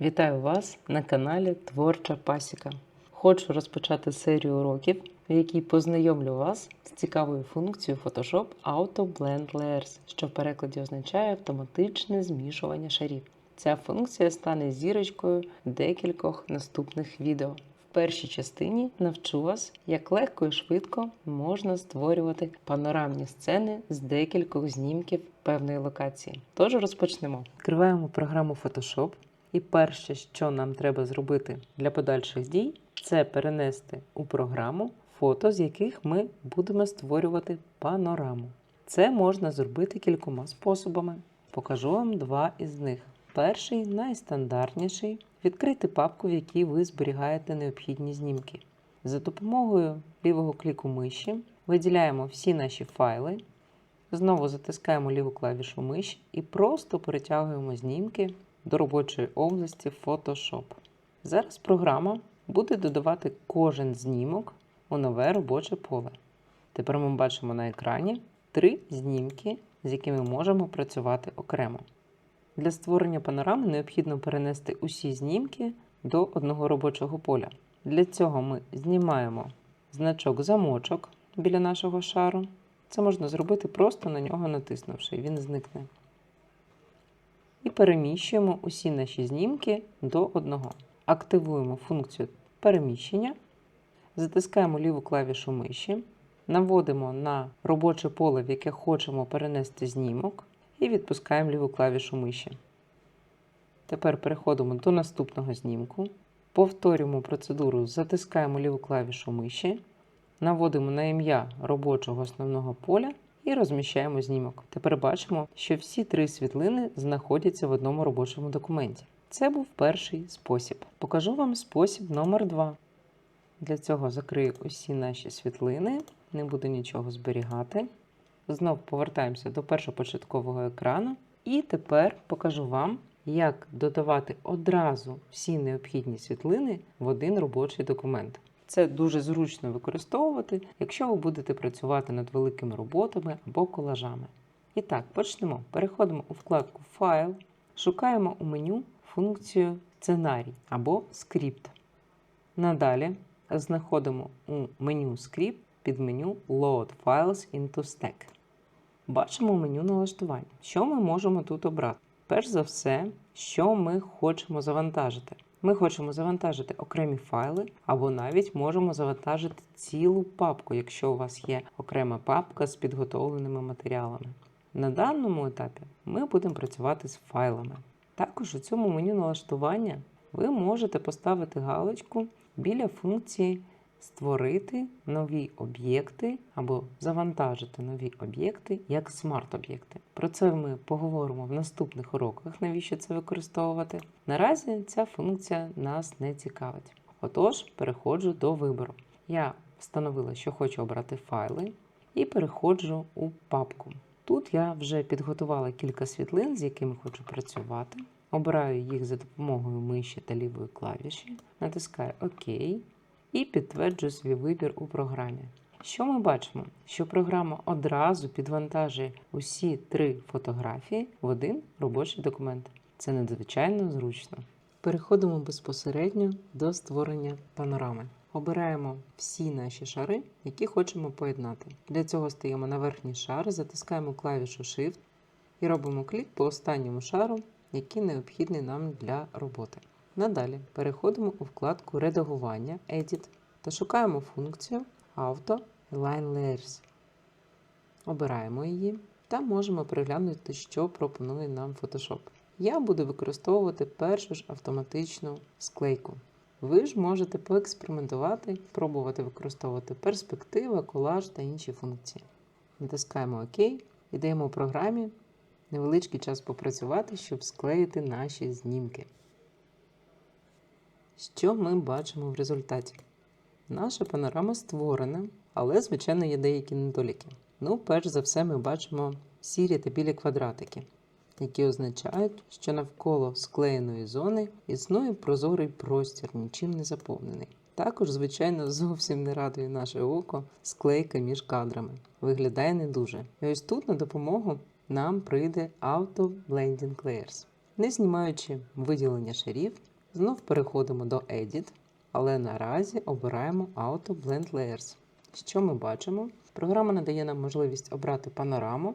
Вітаю вас на каналі Творча Пасіка. Хочу розпочати серію уроків, в якій познайомлю вас з цікавою функцією Photoshop Auto Blend Layers, що в перекладі означає автоматичне змішування шарів. Ця функція стане зірочкою декількох наступних відео. В першій частині навчу вас, як легко і швидко можна створювати панорамні сцени з декількох знімків певної локації. Тож розпочнемо. Відкриваємо програму Photoshop. І перше, що нам треба зробити для подальших дій, це перенести у програму фото, з яких ми будемо створювати панораму. Це можна зробити кількома способами. Покажу вам два із них. Перший найстандартніший відкрити папку, в якій ви зберігаєте необхідні знімки. За допомогою лівого кліку миші виділяємо всі наші файли, знову затискаємо ліву клавішу миші і просто перетягуємо знімки до робочої області Photoshop. Зараз програма буде додавати кожен знімок у нове робоче поле. Тепер ми бачимо на екрані три знімки, з якими можемо працювати окремо. Для створення панорами необхідно перенести усі знімки до одного робочого поля. Для цього ми знімаємо значок замочок біля нашого шару. Це можна зробити просто на нього натиснувши, він зникне. І переміщуємо усі наші знімки до одного. Активуємо функцію переміщення, затискаємо ліву клавішу миші, наводимо на робоче поле, в яке хочемо перенести знімок, і відпускаємо ліву клавішу миші. Тепер переходимо до наступного знімку. Повторюємо процедуру, затискаємо ліву клавішу миші, наводимо на ім'я робочого основного поля і розміщаємо знімок. Тепер бачимо, що всі три світлини знаходяться в одному робочому документі. Це був перший спосіб. Покажу вам спосіб номер 2. Для цього закрию усі наші світлини, не буду нічого зберігати. Знов повертаємося до першопочаткового екрану. І тепер покажу вам, як додавати одразу всі необхідні світлини в один робочий документ. Це дуже зручно використовувати, якщо ви будете працювати над великими роботами або колажами. І так, почнемо. Переходимо у вкладку Файл, шукаємо у меню функцію Сценарій або скрипт. Надалі знаходимо у меню скрипт під меню Load Files into Stack. Бачимо меню налаштувань. Що ми можемо тут обрати? Перш за все, що ми хочемо завантажити. Ми хочемо завантажити окремі файли, або навіть можемо завантажити цілу папку, якщо у вас є окрема папка з підготовленими матеріалами. На даному етапі ми будемо працювати з файлами. Також у цьому меню налаштування ви можете поставити галочку біля функції Створити нові об'єкти або завантажити нові об'єкти як смарт-об'єкти. Про це ми поговоримо в наступних уроках, навіщо це використовувати. Наразі ця функція нас не цікавить. Отож, переходжу до вибору. Я встановила, що хочу обрати файли, і переходжу у папку. Тут я вже підготувала кілька світлин, з якими хочу працювати. Обираю їх за допомогою миші та лівої клавіші, натискаю ОК і підтверджую свій вибір у програмі. Що ми бачимо? Що програма одразу підвантажує усі три фотографії в один робочий документ. Це надзвичайно зручно. Переходимо безпосередньо до створення панорами. Обираємо всі наші шари, які хочемо поєднати. Для цього стаємо на верхній шар, затискаємо клавішу Shift і робимо клік по останньому шару, який необхідний нам для роботи. Надалі переходимо у вкладку Редагування Edit та шукаємо функцію Auto Align Layers. Обираємо її та можемо переглянути, що пропонує нам Photoshop. Я буду використовувати першу ж автоматичну склейку. Ви ж можете поекспериментувати, пробувати використовувати перспектива, колаж та інші функції. Натискаємо ОК і даємо програмі невеличкий час попрацювати, щоб склеїти наші знімки. Що ми бачимо в результаті? Наша панорама створена, але, звичайно, є деякі недоліки. Ну, перш за все, ми бачимо сірі та білі квадратики, які означають, що навколо склеєної зони існує прозорий простір, нічим не заповнений. Також, звичайно, зовсім не радує наше око склейка між кадрами. Виглядає не дуже. І ось тут на допомогу нам прийде Auto Blending Layers. Не знімаючи виділення шарів, знов переходимо до Edit, але наразі обираємо Auto Blend Layers. Що ми бачимо? Програма надає нам можливість обрати панораму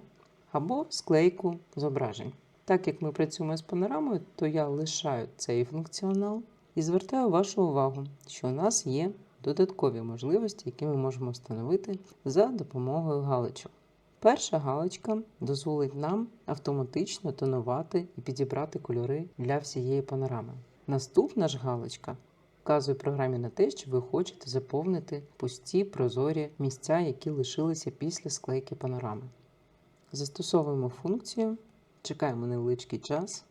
або склейку зображень. Так як ми працюємо з панорамою, то я лишаю цей функціонал і звертаю вашу увагу, що у нас є додаткові можливості, які ми можемо встановити за допомогою галочок. Перша галочка дозволить нам автоматично тонувати і підібрати кольори для всієї панорами. Наступна ж галочка вказує програмі на те, що ви хочете заповнити пусті прозорі місця, які лишилися після склейки панорами. Застосовуємо функцію, чекаємо невеличкий час.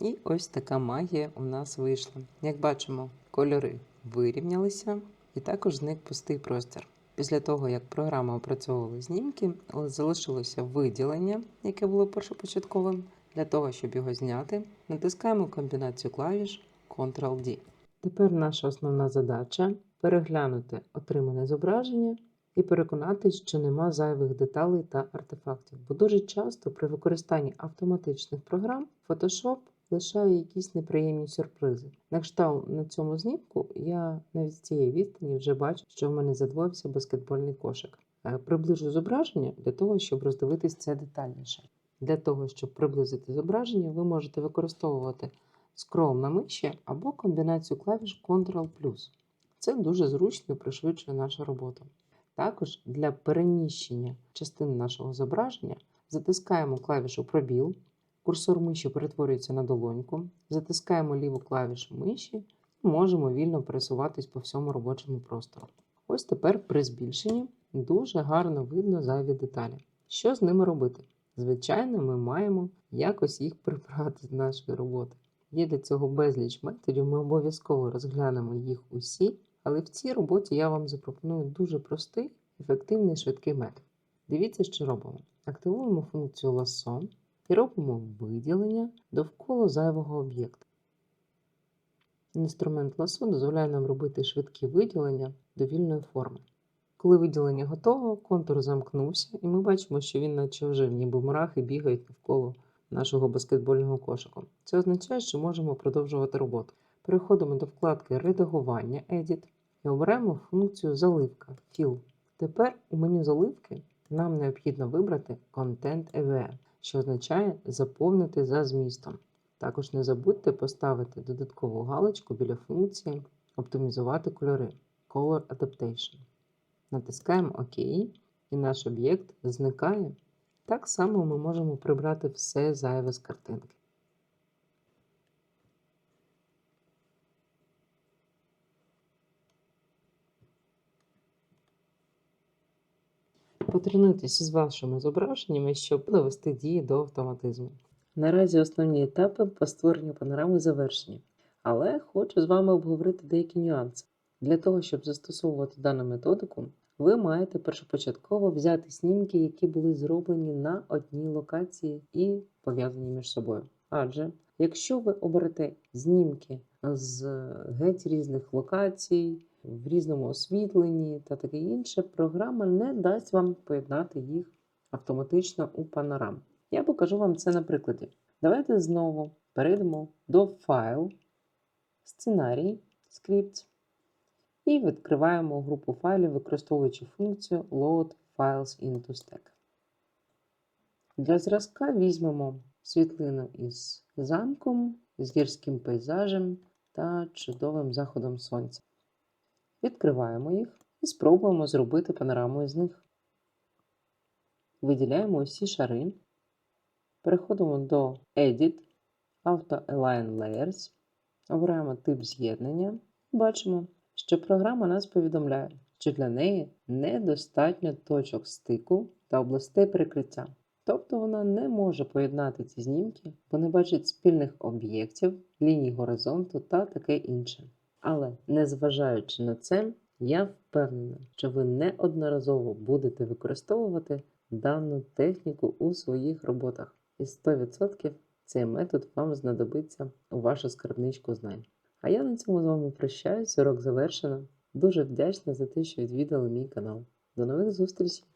І ось така магія у нас вийшла. Як бачимо, кольори вирівнялися і також зник пустий простір. Після того, як програма опрацьовувала знімки, залишилося виділення, яке було першопочатковим. Для того, щоб його зняти, натискаємо комбінацію клавіш Ctrl-D. Тепер наша основна задача переглянути отримане зображення і переконатись, що нема зайвих деталей та артефактів. Бо дуже часто при використанні автоматичних програм Photoshop лишає якісь неприємні сюрпризи. На кшталт на цьому знімку я навіть з цієї відстані вже бачу, що в мене задвоївся баскетбольний кошик. Е, Приближу зображення для того, щоб роздивитись це детальніше. Для того, щоб приблизити зображення, ви можете використовувати скрол на миші або комбінацію клавіш Ctrl+. Це дуже зручно і пришвидшує нашу роботу. Також для переміщення частин нашого зображення затискаємо клавішу пробіл, курсор миші перетворюється на долоньку, затискаємо ліву клавішу миші і можемо вільно пересуватись по всьому робочому простору. Ось тепер при збільшенні дуже гарно видно зайві деталі. Що з ними робити? Звичайно, ми маємо якось їх прибрати з нашої роботи. Є для цього безліч методів, ми обов'язково розглянемо їх усі, але в цій роботі я вам запропоную дуже простий, ефективний швидкий метод. Дивіться, що робимо. Активуємо функцію ласо і робимо виділення довкола зайвого об'єкта. Інструмент ласо дозволяє нам робити швидкі виділення довільної форми. Коли виділення готово, контур замкнувся, і ми бачимо, що він наче вже ніби мурахи бігають навколо нашого баскетбольного кошику. Це означає, що можемо продовжувати роботу. Переходимо до вкладки Редагування Edit і обираємо функцію Заливка Fill. Тепер у меню заливки нам необхідно вибрати Content EVE, що означає заповнити за змістом. Також не забудьте поставити додаткову галочку біля функції Оптимізувати кольори Color Adaptation. Натискаємо ОК, і наш об'єкт зникає. Так само ми можемо прибрати все зайве з картинки. Потренуйтесь з вашими зображеннями, щоб довести дії до автоматизму. Наразі основні етапи по створенню панорами завершені, але хочу з вами обговорити деякі нюанси. Для того, щоб застосовувати дану методику, ви маєте першопочатково взяти снімки, які були зроблені на одній локації і пов'язані між собою. Адже якщо ви оберете знімки з геть різних локацій, в різному освітленні та таке інше, програма не дасть вам поєднати їх автоматично у панорам. Я покажу вам це на прикладі. Давайте знову перейдемо до файл, сценарій, скрипт. І відкриваємо групу файлів, використовуючи функцію Load Files into Stack. Для зразка візьмемо світлину із замком, з гірським пейзажем та чудовим заходом сонця. Відкриваємо їх і спробуємо зробити панораму із них. Виділяємо усі шари. Переходимо до Edit, Auto Align Layers, обираємо тип з'єднання бачимо, що програма нас повідомляє, що для неї недостатньо точок стику та областей прикриття. Тобто вона не може поєднати ці знімки, бо не бачить спільних об'єктів, ліній горизонту та таке інше. Але незважаючи на це, я впевнена, що ви неодноразово будете використовувати дану техніку у своїх роботах. І 100% цей метод вам знадобиться у вашу скарбничку знань. А я на цьому з вами прощаюсь, урок завершено. Дуже вдячна за те, що відвідали мій канал. До нових зустрічей!